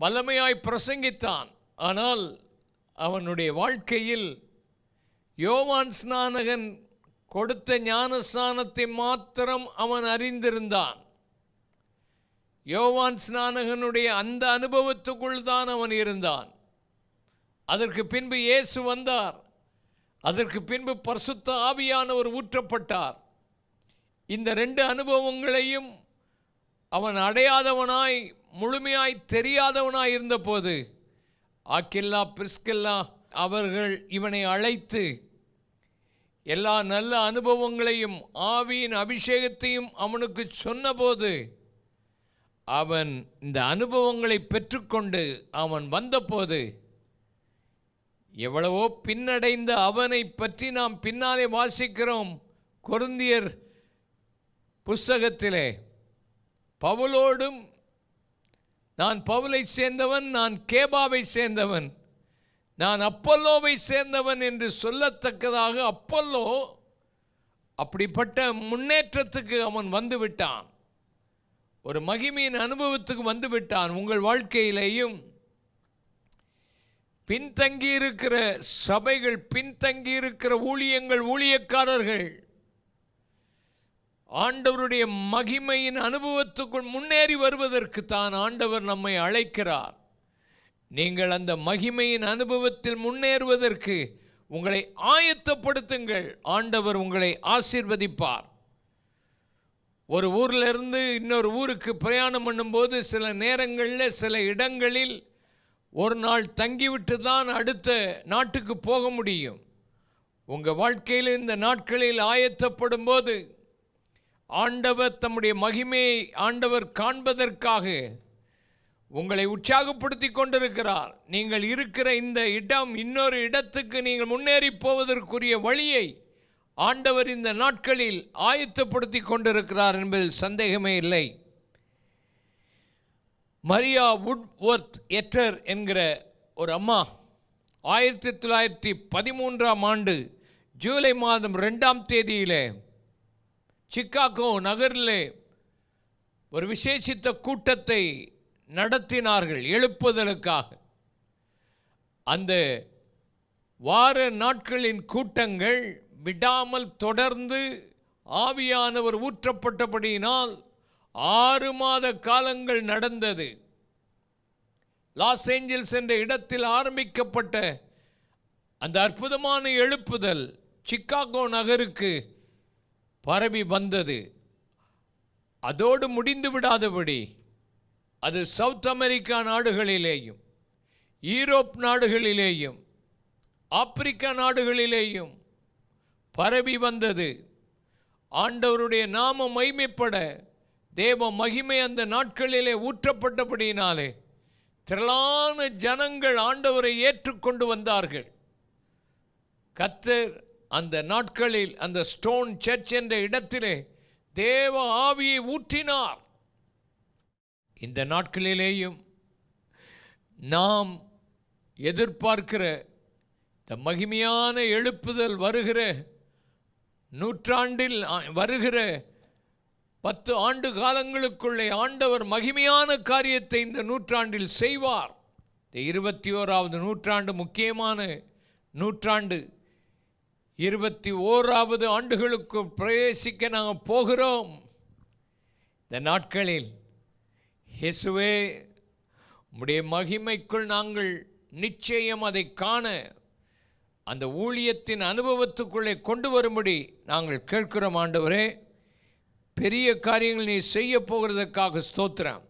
வல்லமையாய் பிரசங்கித்தான். ஆனால் அவனுடைய வாழ்க்கையில் யோவான் ஸ்நானகன் கொடுத்த ஞானஸ்நானத்தை மாத்திரம் அவன் அறிந்திருந்தான். யோவான் ஸ்நானகனுடைய அந்த அனுபவத்துக்குள் தான் அவன் இருந்தான். அதற்கு பின்பு இயேசு வந்தார். அதற்கு பின்பு பரிசுத்த ஆவியானவர் ஊற்றப்பட்டார். இந்த ரெண்டு அனுபவங்களையும் அவன் அடையாதவனாய் முழுமையாய் தெரியாதவனாய் இருந்தபோது ஆக்கில்லா பிரிஸ்கில்லா அவர்கள் இவனை அழைத்து எல்லா நல்ல அனுபவங்களையும் ஆவியின் அபிஷேகத்தையும் அவனுக்கு சொன்னபோது அவன் இந்த அனுபவங்களை பெற்றுக்கொண்டு அவன் வந்தபோது எவ்வளவோ பின்னடைந்த அவனை பற்றி நாம் பின்னாலே வாசிக்கிறோம். கொருந்தியர் புஸ்தகத்திலே பவுலோடும் நான் பவுலை சேர்ந்தவன் நான் கேபாவை சேர்ந்தவன். நான் அப்பல்லோவை சேர்ந்தவன் என்று சொல்லத்தக்கதாக அப்பல்லோ அப்படிப்பட்ட முன்னேற்றத்துக்கு அவன் வந்து விட்டான். ஒரு மகிமையின் அனுபவத்துக்கு வந்து விட்டான் உங்கள் வாழ்க்கையிலேயும். பின்தங்கியிருக்கிற சபைகள் பின்தங்கியிருக்கிற ஊழியங்கள் ஊழியக்காரர்கள் ஆண்டவருடைய மகிமையின் அனுபவத்துக்குள் முன்னேறி வருவதற்கு தான் ஆண்டவர் நம்மை அழைக்கிறார். நீங்கள் அந்த மகிமையின் அனுபவத்தில் முன்னேறுவதற்கு உங்களை ஆயத்தப்படுத்துங்கள். ஆண்டவர் உங்களை ஆசீர்வதிப்பார். ஒரு ஊரிலிருந்து இன்னொரு ஊருக்கு பிரயாணம் பண்ணும்போது சில நேரங்களில் சில இடங்களில் ஒரு நாள் தங்கிவிட்டு தான் அடுத்த நாட்டுக்கு போக முடியும். உங்கள் வாழ்க்கையில் இந்த நாட்களில் ஆயத்தப்படும் போது ஆண்டவர் தம்முடைய மகிமையை ஆண்டவர் காண்பதற்காக உங்களை உற்சாகப்படுத்தி கொண்டிருக்கிறார். நீங்கள் இருக்கிற இந்த இடம் இன்னொரு இடத்துக்கு நீங்கள் முன்னேறி போவதற்குரிய வழியை ஆண்டவர் இந்த நாட்களில் ஆயத்தப்படுத்தி கொண்டிருக்கிறார் என்பதில் சந்தேகமே இல்லை. மரியா வுட்வொர்த் எட்டர் என்கிற ஒரு அம்மா ஆயிரத்தி தொள்ளாயிரத்தி பதிமூன்றாம் ஆண்டு ஜூலை மாதம் ரெண்டாம் தேதியிலே சிக்காகோ நகரிலே ஒரு விசேஷித்த கூட்டத்தை நடத்தினார்கள் எழுப்புதலுக்காக. அந்த வார நாட்களின் கூட்டங்கள் விடாமல் தொடர்ந்து ஆவியானவர் ஊற்றப்பட்டபடியினால் ஆறு மாத காலங்கள் நடந்தது. லாஸ் ஏஞ்சல்ஸ் என்ற இடத்தில் ஆரம்பிக்கப்பட்ட அந்த அற்புதமான எழுப்புதல் சிக்காகோ நகருக்கு பரவி வந்தது. அதோடு முடிந்து விடாதபடி அது சவுத் அமெரிக்கா நாடுகளிலேயும் ஈரோப் நாடுகளிலேயும் ஆப்பிரிக்கா நாடுகளிலேயும் பரவி வந்தது. ஆண்டவருடைய நாம மைமைப்பட தேவ மகிமை அந்த நாட்களிலே ஊற்றப்பட்டபடியினாலே திரளான ஜனங்கள் ஆண்டவரை ஏற்றுக்கொண்டு வந்தார்கள். கத்தர் அந்த நாட்களில் அந்த ஸ்டோன் சர்ச் என்ற இடத்திலே தேவ ஆவியை ஊற்றினார். இந்த நாட்களிலேயும் நாம் எதிர்பார்க்கிற இந்த மகிமையான எழுப்புதல் வருகிற நூற்றாண்டில் வருகிற பத்து ஆண்டு காலங்களுக்குள்ளே ஆண்டவர் மகிமையான காரியத்தை இந்த நூற்றாண்டில் செய்வார். இந்த இருபத்தி ஓராவது நூற்றாண்டு முக்கியமான நூற்றாண்டு. இருபத்தி ஓராவது ஆண்டுகளுக்கு பிரவேசிக்க நாங்கள் போகிறோம். இந்த நாட்களில் இயேசுவே உடைய மகிமைக்குள் நாங்கள் நிச்சயம் அதை காண அந்த ஊழியத்தின் அனுபவத்துக்குள்ளே கொண்டு வரும்படி நாங்கள் கேட்கிறோம் ஆண்டவரே. பெரிய காரியங்கள் நீ செய்ய போகிறதுக்காக ஸ்தோத்திரம்.